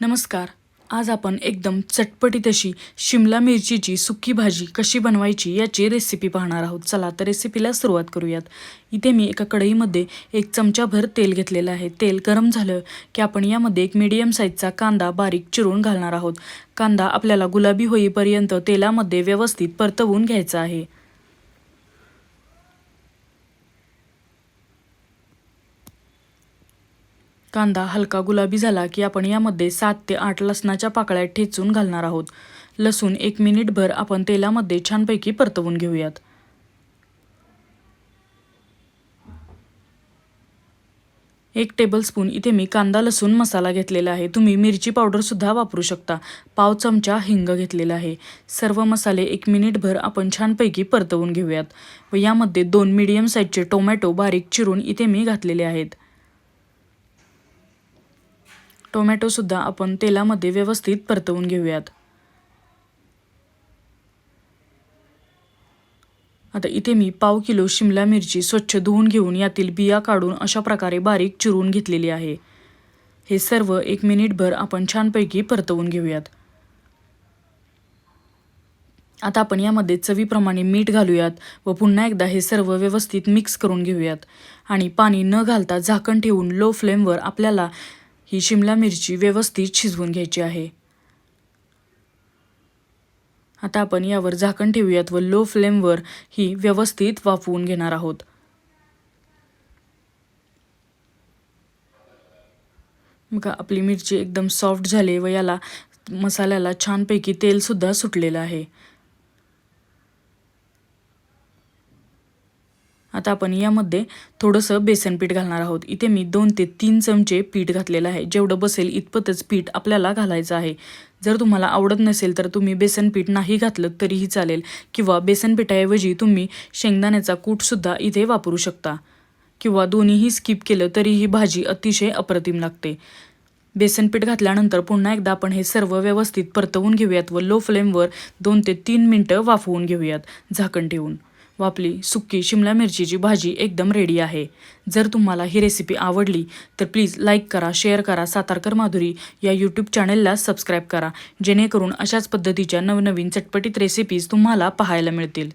नमस्कार. आज आपण एकदम चटपटीत अशी शिमला मिरचीची सुकी भाजी कशी बनवायची याची रेसिपी पाहणार आहोत. चला तर रेसिपीला सुरुवात करूयात. इथे मी एका कढईमध्ये एक चमचाभर तेल घेतलेलं आहे. तेल गरम झालं की आपण यामध्ये एक मीडियम साईजचा कांदा बारीक चिरून घालणार आहोत. कांदा आपल्याला गुलाबी होईपर्यंत तेलामध्ये व्यवस्थित परतवून घ्यायचा आहे. कांदा हलका गुलाबी झाला की आपण यामध्ये सात ते आठ लसणाच्या पाकळ्या ठेचून घालणार आहोत. लसूण एक मिनिटभर आपण तेलामध्ये छानपैकी परतवून घेऊयात. एक टेबलस्पून इथे मी कांदा लसूण मसाला घेतलेला आहे. तुम्ही मिरची पावडरसुद्धा वापरू शकता. पाव चमचा हिंग घेतलेला आहे. सर्व मसाले एक मिनिटभर आपण छानपैकी परतवून घेऊयात. व यामध्ये दोन मीडियम साईजचे टोमॅटो बारीक चिरून इथे मी घातलेले आहेत. टोमॅटोसुद्धा आपण तेलामध्ये व्यवस्थित परतवून घेऊयात. आता इथे मी पाव किलो शिमला मिरची स्वच्छ धुवून घेऊन यातील बिया काढून अशा प्रकारे बारीक चिरून घेतलेली आहे. हे सर्व एक मिनिटभर आपण छानपैकी परतवून घेऊयात. आता आपण यामध्ये चवीप्रमाणे मीठ घालूयात व पुन्हा एकदा हे सर्व व्यवस्थित मिक्स करून घेऊयात. आणि पाणी न घालता झाकण ठेवून लो फ्लेमवर आपल्याला ही शिमला मिरची व्यवस्थित शिजवून घ्यायची आहे. आता आपण यावर झाकण ठेवूयात व लो फ्लेमवर ही व्यवस्थित वाफवून घेणार आहोत. बघा आपली मिरची एकदम सॉफ्ट झाली व याला मसाल्याला छानपैकी तेलसुद्धा सुटलेलं आहे. आता आपण यामध्ये थोडंसं बेसन पीठ घालणार आहोत. इथे मी दोन ते तीन चमचे पीठ घातलेलं आहे. जेवढं बसेल इतपतच पीठ आपल्याला घालायचं आहे. जर तुम्हाला आवडत नसेल तर तुम्ही बेसन पीठ नाही घातलं तरीही चालेल किंवा बेसन पिठाऐवजी तुम्ही शेंगदाण्याचा कूटसुद्धा इथे वापरू शकता. किंवा दोन्हीही स्किप केलं तरी ही भाजी अतिशय अप्रतिम लागते. बेसन पीठ घातल्यानंतर पुन्हा एकदा आपण हे सर्व व्यवस्थित परतवून घेऊयात व लो फ्लेमवर दोन ते तीन मिनटं वाफवून घेऊयात झाकण ठेवून. व आपली सुक्की शिमला मिरचीची भाजी एकदम रेडी आहे. जर तुम्हाला ही रेसिपी आवडली तर प्लीज लाईक करा शेअर करा सातारकर माधुरी या यूट्यूब चॅनलला सबस्क्राईब करा. जेणेकरून अशाच पद्धतीच्या नवनवीन चटपटीत रेसिपीज तुम्हाला पाहायला मिळतील.